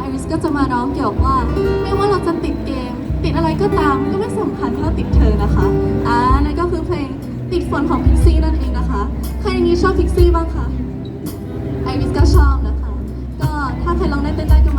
ไอริสก็จะมาร้องเกี่ยวกับว่า ไม่ว่าเราจะติดเกม ติดอะไรก็ตามก็ไม่สำคัญเท่าติดเธอนะคะอ่านั่นก็คือเพลงติดฝนของพิกซี่นั่นเองนะคะ ใครอย่างนี้ชอบพิกซี่บ้างคะไอริสก็ชอบนะคะ ก็ถ้าใครลองได้เต้นได้ก็